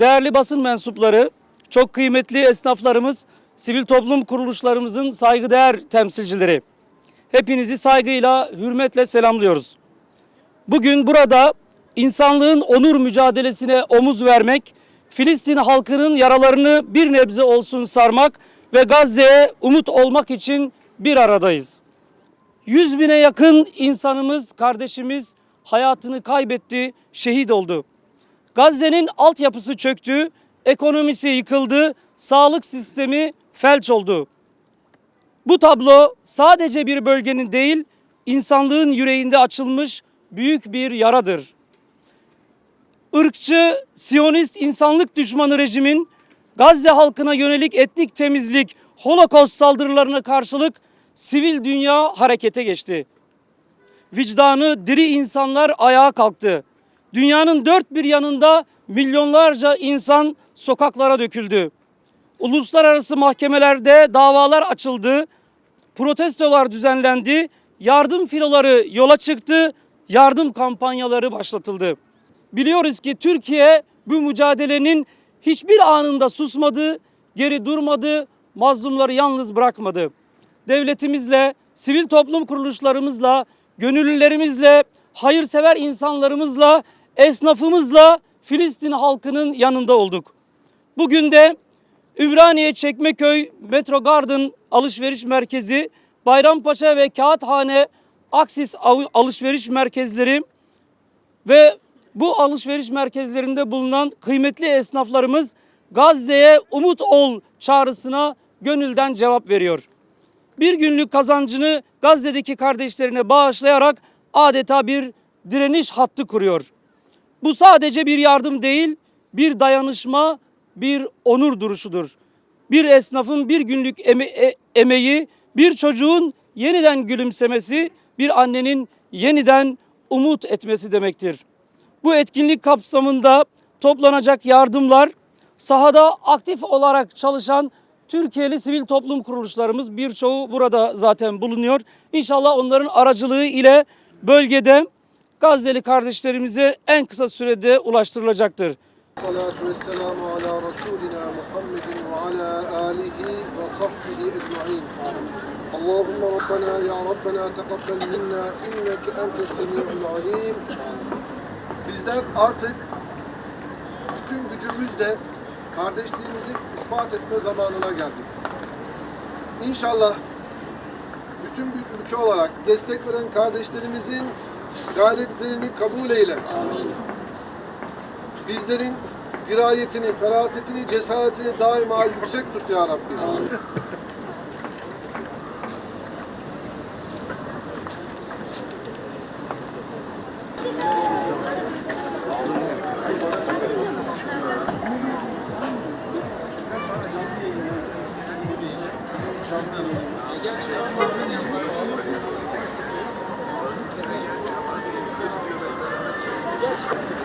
Değerli basın mensupları, çok kıymetli esnaflarımız, sivil toplum kuruluşlarımızın saygıdeğer temsilcileri. Hepinizi saygıyla, hürmetle selamlıyoruz. Bugün burada insanlığın onur mücadelesine omuz vermek, Filistin halkının yaralarını bir nebze olsun sarmak ve Gazze'ye umut olmak için bir aradayız. Yüz bine yakın insanımız, kardeşimiz hayatını kaybetti, şehit oldu. Gazze'nin altyapısı çöktü, ekonomisi yıkıldı, sağlık sistemi felç oldu. Bu tablo sadece bir bölgenin değil, insanlığın yüreğinde açılmış büyük bir yaradır. Irkçı, Siyonist, insanlık düşmanı rejimin Gazze halkına yönelik etnik temizlik, Holocaust saldırılarına karşılık sivil dünya harekete geçti. Vicdanı diri insanlar ayağa kalktı. Dünyanın dört bir yanında milyonlarca insan sokaklara döküldü. Uluslararası mahkemelerde davalar açıldı. Protestolar düzenlendi. Yardım filoları yola çıktı. Yardım kampanyaları başlatıldı. Biliyoruz ki Türkiye bu mücadelenin hiçbir anında susmadı, geri durmadı, mazlumları yalnız bırakmadı. Devletimizle, sivil toplum kuruluşlarımızla, gönüllülerimizle, hayırsever insanlarımızla, esnafımızla Filistin halkının yanında olduk. Bugün de Ümraniye Çekmeköy Metro Garden alışveriş merkezi, Bayrampaşa ve Kağıthane Aksis alışveriş merkezleri ve bu alışveriş merkezlerinde bulunan kıymetli esnaflarımız Gazze'ye umut ol çağrısına gönülden cevap veriyor. Bir günlük kazancını Gazze'deki kardeşlerine bağışlayarak adeta bir direniş hattı kuruyor. Bu sadece bir yardım değil, bir dayanışma, bir onur duruşudur. Bir esnafın bir günlük eme- e- emeği, bir çocuğun yeniden gülümsemesi, bir annenin yeniden umut etmesi demektir. Bu etkinlik kapsamında toplanacak yardımlar sahada aktif olarak çalışan Türkiye'li sivil toplum kuruluşlarımız birçoğu burada zaten bulunuyor. İnşallah onların aracılığı ile bölgede Gazze'li kardeşlerimize en kısa sürede ulaştırılacaktır. Salatu vesselamu ala Resulina Muhammedin ve ala alihi ve sahbihi ecma'in. Allahümme Rabbena ya Rabbena tekabbel minna inneke entes semi'ul alim. Bizler artık bütün gücümüzle kardeşliğimizi ispat etme zamanına geldik. İnşallah bütün bir ülke olarak destek veren kardeşlerimizin gayretlerini kabul eyle. Bizlerin dirayetini, ferasetini, cesaretini daima yüksek tut ya Rabbi. Gerçi